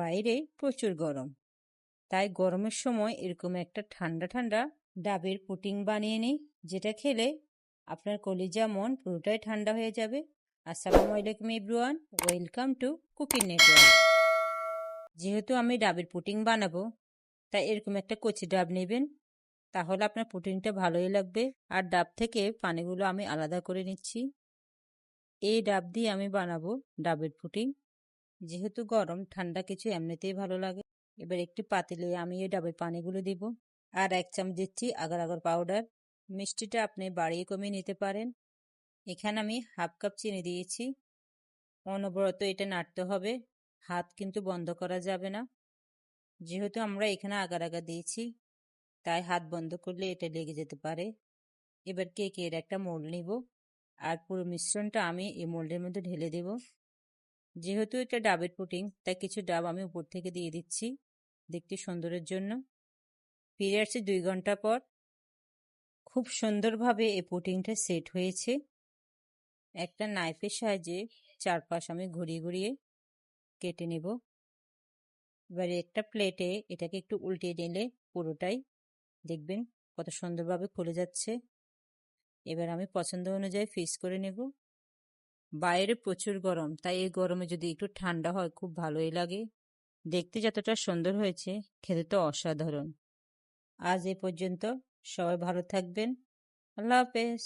বাইরে প্রচুর গরম। তাই গরমের সময় এরকম একটা ঠান্ডা ঠান্ডা ডাবের পুটিং বানিয়ে নিই, যেটা খেলে আপনার কলিজা মন পুরোটাই ঠান্ডা হয়ে যাবে। আসসালামু আলাইকুম ইব্রুয়ান ওয়েলকাম টু কুকিং নেটওয়ার্ক। যেহেতু আমি ডাবের পুটিং বানাবো, তাই এরকম একটা কচি ডাব নেবেন, তাহলে আপনার পুটিংটা ভালোই লাগবে। আর ডাব থেকে পানিগুলো আমি আলাদা করে নিচ্ছি। এই ডাব দিয়ে আমি বানাবো ডাবের পুটিং। যেহেতু গরম, ঠান্ডা কিছু এমনিতেই ভালো লাগে। এবার একটি পাতিলে আমি এই ডাবের পানিগুলো দিব আর এক চামচ দিচ্ছি আগার আগার পাউডার মিষ্টিটা আপনি বাড়িয়ে কমিয়ে নিতে পারেন। এখানে আমি হাফ কাপ চিনি দিয়েছি। অনবরত এটা নাড়তে হবে। হাত কিন্তু বন্ধ করা যাবে না। যেহেতু আমরা এখানে আগার আগা দিয়েছি, তাই হাত বন্ধ করলে এটা লেগে যেতে পারে। এবার কেকের একটা মোল্ড নিব আর পুরো মিশ্রণটা আমি এই মোল্ডের মধ্যে ঢেলে দেব। যেহেতু এটা ডাবের পুটিং তাই কিছু ডাব আমি উপর থেকে দিয়ে দিচ্ছি দেখতে সুন্দরের জন্য। ফিরে আসছি দুই ঘণ্টা পর। খুব সুন্দরভাবে এই পুটিংটা সেট হয়েছে। একটা নাইফের সাহায্যে চারপাশ আমি ঘুরিয়ে ঘুরিয়ে কেটে নেব। এবারে একটা প্লেটে এটাকে একটু উল্টিয়ে নিলে পুরোটাই দেখবেন কত সুন্দরভাবে খুলে যাচ্ছে। এবার আমি পছন্দ অনুযায়ী ফিস করে নেব। বাইরে প্রচুর গরম, তাই এই গরমে যদি একটু ঠান্ডা হয় খুব ভালোই লাগে। দেখতে যতটা সুন্দর হয়েছে, খেতে তো অসাধারণ। আজ এ পর্যন্ত সবাই ভালো থাকবেন। আল্লাহ হাফেজ।